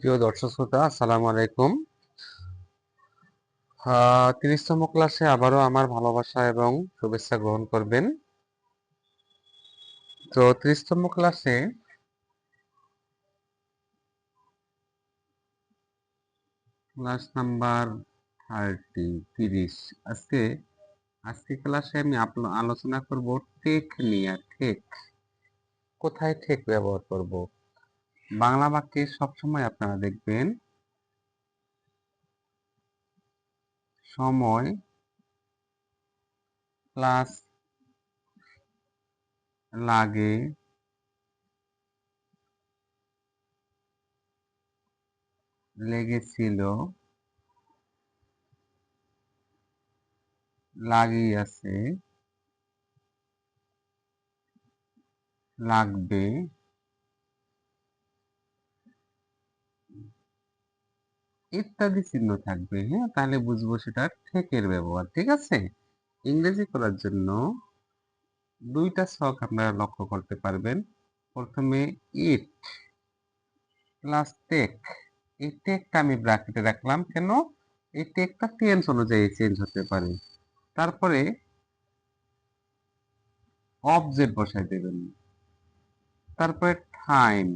প্রিয় দর্শক শ্রোতা, আসসালামু আলাইকুম। তিরিশতম ক্লাসে আবারও আমার ভালোবাসা এবং শুভেচ্ছা গ্রহণ করবেন। তো তিরিশতম ক্লাসে ক্লাস নাম্বার থার্টি, তিরিশ। আজকে আজকে ক্লাসে আমি আলোচনা করব টেক নিয়ে। টেক, কোথায় টেক ব্যবহার করব? বাংলা বাক্যে সবসময় আপনারা দেখবেন সময় প্লাস লাগে লেগেছিল লাগিয়াছে লাগবে। ইত্যাদি চিহ্ন থাকবে হ্যাঁ? তাহলে বুঝব সেটা ঠেকের ব্যবহার, ঠিক আছে? ইংরেজি করার জন্য দুইটা ছক আপনারা লক্ষ্য করতে পারবেন। প্রথমে ইট প্লাস টেক এই টেকটা আমি ব্র্যাকেটে রাখলাম, কেন? এই টেকটা টেন্স অনুযায়ী চেঞ্জ হতে পারে। তারপরে অবজেক্ট বসাই দেবেন। তারপরে টাইম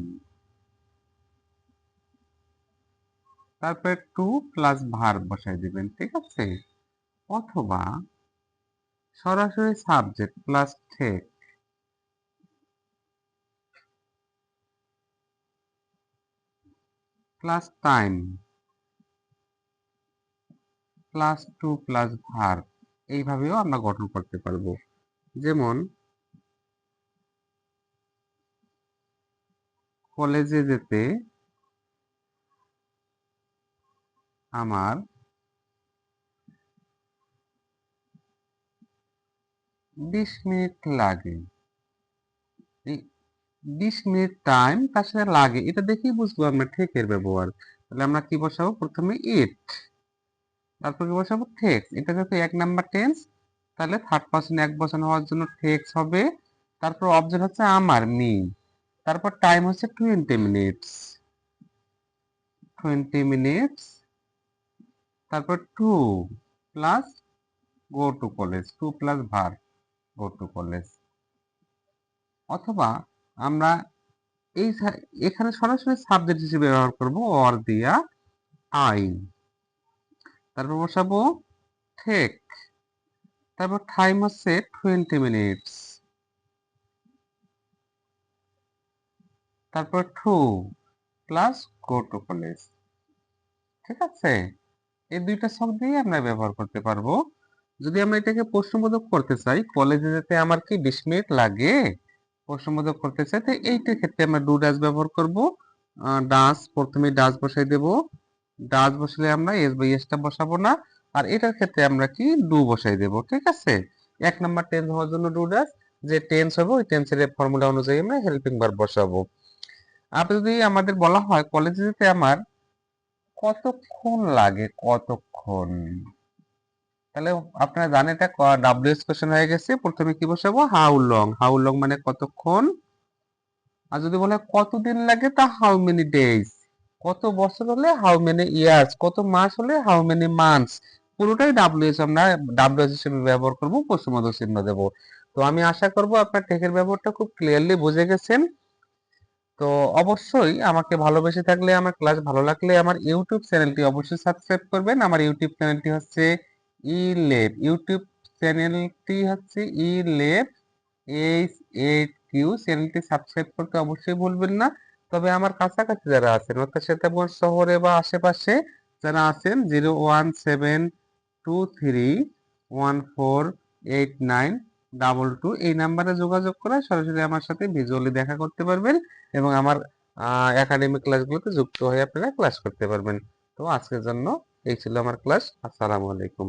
তারপরে টু প্লাস ভার বসাই দিবেন, ঠিক আছে? অথবা সরাসরি সাবজেক্ট প্লাস ঠেক plus time plus to plus verb এইভাবেও আমরা গঠন করতে পারব। যেমন কলেজে যেতে আমার বিশ মিনিট লাগে। বিশ মিনিট টাইম তার সাথে লাগে। এটা দেখেই বুঝব আমরা ঠেকের ব্যবহার। তাহলে আমরা কি বসাবো? প্রথমে ইট তারপর কি বসাবো? ঠেক এটা যেহেতু এক নাম্বার টেন্স তাহলে থার্ড পার্সন এক বসানো হওয়ার জন্য ঠেক্স হবে। তারপর অবজেক্ট হচ্ছে আমার মি তারপর টাইম হচ্ছে টোয়েন্টি মিনিটস টোয়েন্টি মিনিটস তারপর to plus go to college to plus verb go to college অথবা আমরা এই এখানে সরাসরি সাবজেক্ট হিসেবে ব্যবহার করব অর দিয়া আই তারপর বসাবো ঠেক তারপর টাইম হচ্ছে টোয়েন্টি মিনিটস তারপর to plus go to college ঠিক আছে? এই দুইটা শব্দ দিয়ে আমরা ব্যবহার করতে পারব। যদি আমরা এটাকে প্রশ্নবোধক করতে চাই, কলেজে যেতে আমার কি বিশ মিনিট লাগে, প্রশ্নবোধক করতে চাই, তো এইটার ক্ষেত্রে আমরা ডু ডাস ব্যবহার করব। ডাস প্রথমে ডাস বসাই দেব। ডাস বসালে আমরা এস বাই এসটা বসাবো না। আর এটার ক্ষেত্রে আমরা কি? ডু বসাই দেব, ঠিক আছে? এক নাম্বার টেন্স হওয়ার জন্য ডু ডাস যে টেন্স হবে, ওই টেন্সের ফর্মুলা অনুযায়ী আমরা হেল্পিং ভার্ব বসাবো। আপনি যদি আমাদের বলা হয়, কলেজে যেতে আমার কতক্ষণ লাগে? কতক্ষণ? তাহলে আপনারা জানেন এটা ডাব্লিউএস কোশ্চেন হয়ে গেছে। প্রথমে কি বসাবো? হাউ লং হাউ লং মানে কতক্ষণ? আর যদি বলে কতদিন লাগে, তা হাউ মেনি ডেজ কত বছর হলে হাউ মেনি ইয়ার্স কত মাস হলে হাউ মেনি মান্থস পুরোটাই ডাব্লিউএস আমরা ডাব্লিউএস হিসেবে ব্যবহার করব প্রশ্নবোধক চিহ্ন দেব। তো আমি আশা করব আপনার টেকের ব্যবহারটা খুব ক্লিয়ারলি বুঝে গেছেন। তো অবশ্যই আমাকে ভালোবেসে থাকলে, আমার ক্লাস ভালো লাগলে আমার ইউটিউব চ্যানেলটি অবশ্যই সাবস্ক্রাইব করবেন। আমার ইউটিউব চ্যানেলটি হচ্ছে ই লেব ইউটিউব চ্যানেলটি হচ্ছে E lab H eight Q চ্যানেলটি সাবস্ক্রাইব করতে অবশ্যই ভুলবেন না। তবে আমার কাছাকাছি যারা আছেন, অর্থাৎ সীতাপুর শহরে বা আশেপাশে যারা আছেন zero one seven two three one four eight nine double two এই নাম্বারে যোগাযোগ করে সরাসরি আমার সাথে ভিজুয়ালি দেখা করতে পারবেন এবং আমার একাডেমিক ক্লাসগুলোতে যুক্ত হয়ে আপনারা ক্লাস করতে পারবেন। তো আজকের জন্য এই ছিল আমার ক্লাস আসসালামু আলাইকুম।